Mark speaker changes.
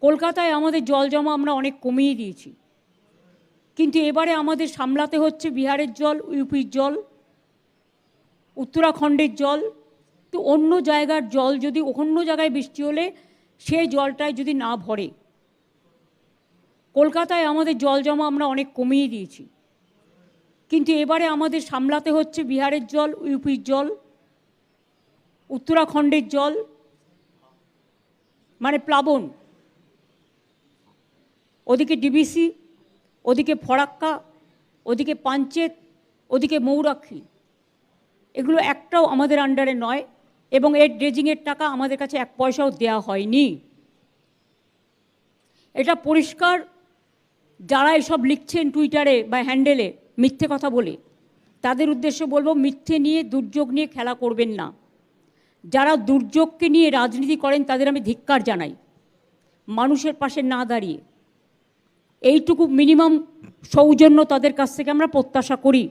Speaker 1: কলকাতায় আমাদের জল জমা আমরা অনেক কমিয়ে দিয়েছি। কিন্তু এবারে আমাদের সামলাতে হচ্ছে বিহারের জল, ইউপির জল, উত্তরাখণ্ডের জল, তো অন্য জায়গার জল যদি, অন্য জায়গায় বৃষ্টি হলে সেই জলটায় যদি না ভরে। কলকাতায় আমাদের জল জমা আমরা অনেক কমিয়ে দিয়েছি। কিন্তু এবারে আমাদের সামলাতে হচ্ছে বিহারের জল, ইউপির জল, উত্তরাখণ্ডের জল মানে প্লাবন। ওদিকে ডিবিসি, ওদিকে ফরাক্কা ওদিকে পাঞ্চেত, ওদিকে মৌরাক্ষী। এগুলো একটাও আমাদের আন্ডারে নয় এবং এর ড্রেজিংয়ের টাকা আমাদের কাছে এক পয়সাও দেওয়া হয়নি। এটা পরিষ্কার যারা এসব লিখছেন টুইটারে বা হ্যান্ডেলে মিথ্যে কথা বলে, তাদের উদ্দেশ্যে বলব মিথ্যে নিয়ে, দুর্যোগ নিয়ে খেলা করবেন না। যারা দুর্যোগকে নিয়ে রাজনীতি করেন তাদের আমি ধিক্কার জানাই। মানুষের পাশে না দাঁড়িয়ে। এইটুকু মিনিমাম সৌজন্য তাদের কাছ থেকে আমরা প্রত্যাশা করি।